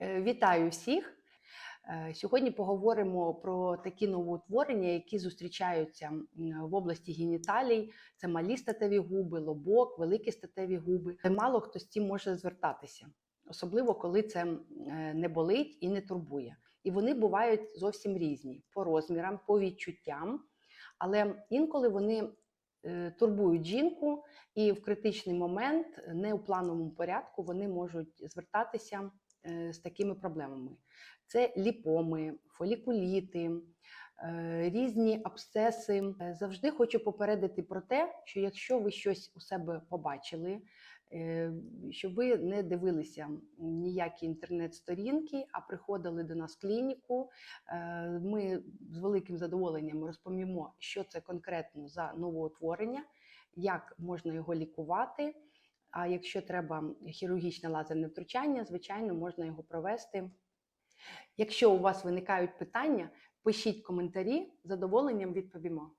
Е, Вітаю всіх! Е, Сьогодні поговоримо про такі новоутворення, які зустрічаються в області геніталій. Це малі статеві губи, лобок, великі статеві губи. Мало хто з цим може звертатися, особливо коли це е, не болить і не турбує. І вони бувають зовсім різні по розмірам, по відчуттям, але інколи вони е, турбують жінку, і в критичний момент, не у плановому порядку, вони можуть звертатися е, з такими проблемами. Це ліпоми, фолікуліти, е, різні абсцеси. Е, Завжди хочу попередити про те, що якщо ви щось у себе побачили, е, щоб ви не дивилися ніякі інтернет-сторінки, а приходили до нас в клініку. Е, Ми з великим задоволенням розповімо, що це конкретно за новоутворення, як можна його лікувати. А якщо треба хірургічне лазерне втручання, звичайно, можна його провести. Якщо у вас виникають питання, пишіть коментарі, задоволенням відповімо.